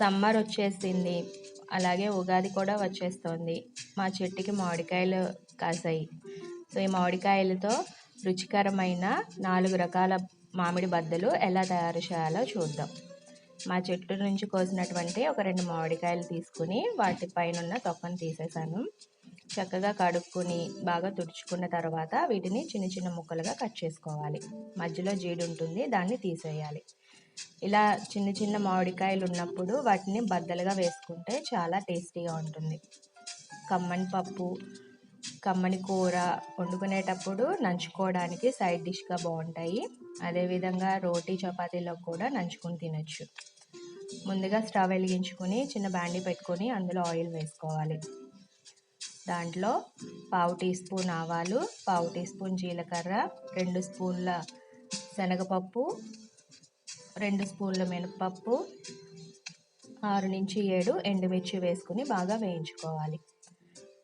Summer వచ్చేసింది. అలాగే ఉగాది కూడా వచ్చేస్తుంది. మా చెట్టుకి మామిడికాయలు కాసాయి. సో ఈ మామిడికాయలతో రుచికరమైన నాలుగు రకాల మామిడి బద్దలు ఎలా తయారు చేయాలో చూద్దాం. మా చెట్టు నుంచి కోసినటువంటి ఒక రెండు మామిడికాయలు తీసుకుని వాటి పైన ఉన్న తొక్కను తీసేసాను. చక్కగా కడుక్కుని బాగా తుడుచుకున్న తర్వాత వీటిని చిన్న చిన్న ముక్కలుగా కట్ చేసుకోవాలి. మధ్యలో జీడి ఉంటుంది దాన్ని తీసేయాలి. ఇలా చిన్న చిన్న మామిడికాయలు ఉన్నప్పుడు వాటిని బద్దలుగా వేసుకుంటే చాలా టేస్టీగా ఉంటుంది. కమ్మని పప్పు కమ్మని కూర వండుకునేటప్పుడు నంచుకోవడానికి సైడ్ డిష్గా బాగుంటాయి. అదేవిధంగా రోటీ చపాతీలో కూడా నంచుకొని తినచ్చు. ముందుగా స్టవ్ వెలిగించుకొని చిన్న బ్యాండీ పెట్టుకొని అందులో ఆయిల్ వేసుకోవాలి. దాంట్లో పావు టీ స్పూన్ ఆవాలు పావు టీ స్పూన్ జీలకర్ర రెండు స్పూన్ల శనగపప్పు రెండు స్పూన్ల మినపప్పు ఆరు నుంచి ఏడు ఎండుమిర్చి వేసుకుని బాగా వేయించుకోవాలి.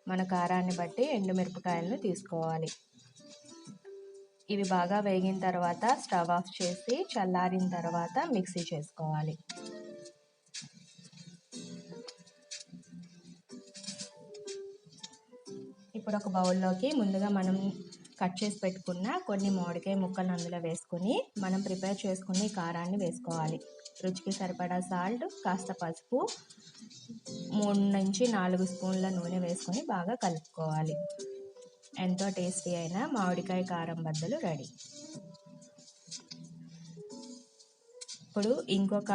మన కారాన్ని బట్టి ఎండుమిరపకాయలను తీసుకోవాలి. ఇవి బాగా వేగిన తర్వాత స్టవ్ ఆఫ్ చేసి చల్లారిన తర్వాత మిక్సీ చేసుకోవాలి. ఇప్పుడు ఒక బౌల్లోకి ముందుగా మనం కట్ చేసి పెట్టుకున్న కొన్ని మామిడికాయ ముక్కలను అందులో వేసుకొని మనం ప్రిపేర్ చేసుకుని కారాన్ని వేసుకోవాలి. రుచికి సరిపడా సాల్ట్ కాస్త పసుపు మూడు నుంచి నాలుగు స్పూన్ల నూనె వేసుకొని బాగా కలుపుకోవాలి. ఎంతో టేస్టీ అయిన మామిడికాయ కారం బద్దలు రెడీ. ఇప్పుడు ఇంకొక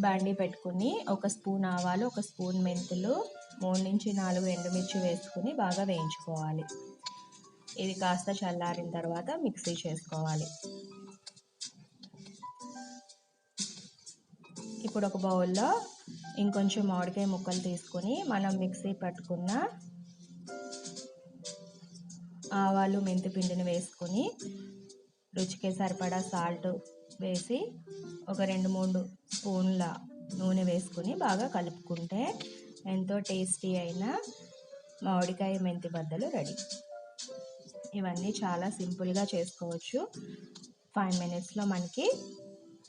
బాండీ పెట్టుకుని ఒక స్పూన్ ఆవాలు ఒక స్పూన్ మెంతులు మూడు నుంచి నాలుగు ఎండుమిర్చి వేసుకుని బాగా వేయించుకోవాలి. ఇది కాస్త చల్లారిన తర్వాత మిక్సీ చేసుకోవాలి. ఇప్పుడు ఒక బౌల్లో ఇంకొంచెం మామిడికాయ ముక్కలు తీసుకొని మనం మిక్సీ పట్టుకున్న ఆవాలు మెంతి పిండిని వేసుకొని రుచికి సరిపడా సాల్ట్ వేసి ఒక రెండు మూడు స్పూన్ల నూనె వేసుకుని బాగా కలుపుకుంటే ఎంతో టేస్టీ అయిన మామిడికాయ మెంతి బద్దలు రెడీ. ఇవన్నీ చాలా సింపుల్గా చేసుకోవచ్చు. ఫైవ్ మినిట్స్లో మనకి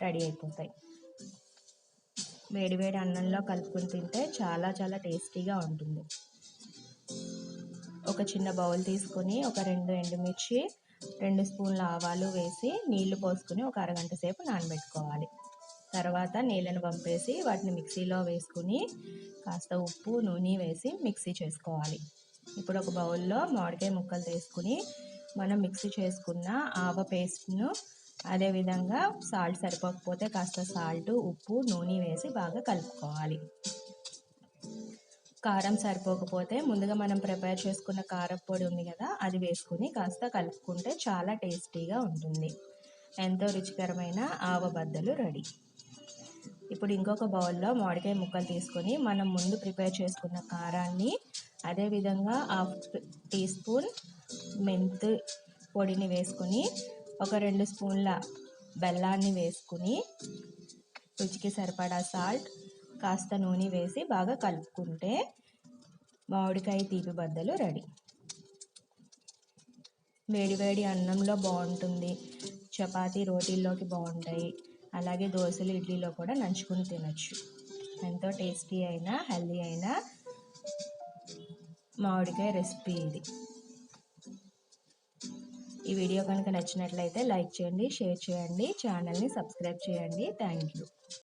రెడీ అయిపోతాయి. వేడివేడి అన్నంలో కలుపుకుని తింటే చాలా చాలా టేస్టీగా ఉంటుంది. ఒక చిన్న బౌల్ తీసుకొని ఒక రెండు ఎండుమిర్చి రెండు స్పూన్ల ఆవాలు వేసి నీళ్ళు పోసుకుని ఒక అరగంట సేపు నానబెట్టుకోవాలి. తర్వాత నీళ్ళను పంపేసి వాటిని మిక్సీలో వేసుకుని కాస్త ఉప్పు నూనె వేసి మిక్సీ చేసుకోవాలి. ఇప్పుడు ఒక బౌల్లో మామిడికాయ ముక్కలు తీసుకుని మనం మిక్సీ చేసుకున్న ఆవ పేస్ట్ను అదేవిధంగా సాల్ట్ సరిపోకపోతే కాస్త సాల్ట్ ఉప్పు నూనె వేసి బాగా కలుపుకోవాలి. కారం సరిపోకపోతే ముందుగా మనం ప్రిపేర్ చేసుకున్న కారం పొడి ఉంది కదా అది వేసుకుని కాస్త కలుపుకుంటే చాలా టేస్టీగా ఉంటుంది. ఎంతో రుచికరమైన ఆవ బద్దలు రెడీ. ఇప్పుడు ఇంకొక బౌల్లో మామిడికాయ ముక్కలు తీసుకొని మనం ముందు ప్రిపేర్ చేసుకున్న కారాన్ని అదేవిధంగా హాఫ్ టీ స్పూన్ మెంతు పొడిని వేసుకొని ఒక రెండు స్పూన్ల బెల్లాన్ని వేసుకుని రుచికి సరిపడా సాల్ట్ కాస్త నూనె వేసి బాగా కలుపుకుంటే మామిడికాయ తీపి బద్దలు రెడీ. వేడి వేడి అన్నంలో బాగుంటుంది. చపాతీ రోటీల్లోకి బాగుంటాయి. అలాగే దోశలు ఇడ్లీలో కూడా నంచుకుని తినచ్చు. ఎంతో టేస్టీ అయినా హెల్దీ అయినా మామిడికాయ రెసిపీ ఇది. ఈ వీడియో కనుక నచ్చినట్లయితే లైక్ చేయండి షేర్ చేయండి ఛానల్ని సబ్స్క్రైబ్ చేయండి. Thank you.